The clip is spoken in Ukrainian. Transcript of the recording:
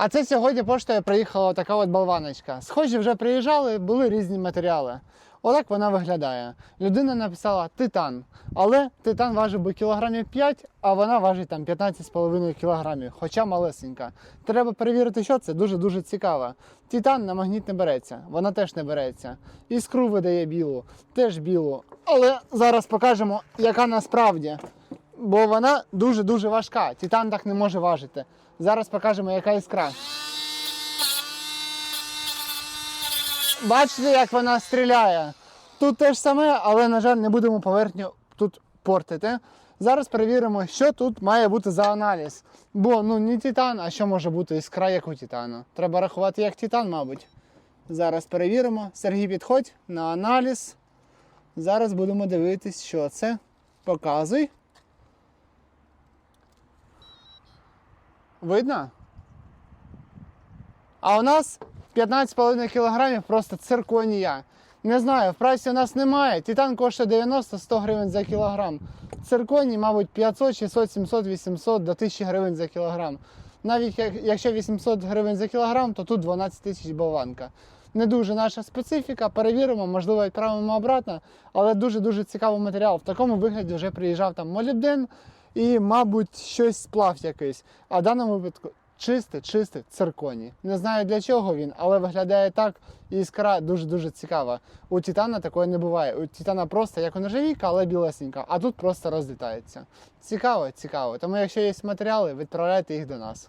А це сьогодні поштою приїхала така от болваночка. Схожі вже приїжджали, були різні матеріали. Отак вона виглядає. Людина написала титан, але титан важить би кілограмів 5, а вона важить там 15,5 кілограмів, хоча малесенька. Треба перевірити, що це дуже-дуже цікаво. Титан на магніт не береться, вона теж не береться. Іскру видає білу, теж білу. Але зараз покажемо, яка насправді. Бо вона дуже-дуже важка. Титан так не може важити. Зараз покажемо, яка іскра. Бачите, як вона стріляє. Тут те ж саме, але, на жаль, не будемо поверхню тут портити. Зараз перевіримо, що тут має бути за аналіз. Бо ну не титан, а що може бути іскра, як у титану. Треба рахувати як титан, мабуть. Зараз перевіримо. Сергій, підходь на аналіз. Зараз будемо дивитись, що це. Показуй. Видно? А у нас 15,5 кг просто цирконія. Не знаю, в прайсі у нас немає. Титан коштує 90-100 гривень за кілограм. Цирконій, мабуть, 500, 600, 700, 800 до 1000 гривень за кілограм. Навіть якщо 800 гривень за кілограм, то тут 12 тисяч болванка. Не дуже наша специфіка, перевіримо, можливо, відправимо обратно, але дуже-дуже цікавий матеріал. В такому вигляді вже приїжджав там молібден і, мабуть, щось сплав якийсь. А в даному випадку чисте, чисте цирконі. Не знаю для чого він, але виглядає так. І іскра дуже-дуже цікава. У Титана такої не буває. У Титана просто як нержавійка, але білесенька, а тут просто розлітається. Цікаво, цікаво. Тому якщо є матеріали, відправляйте їх до нас.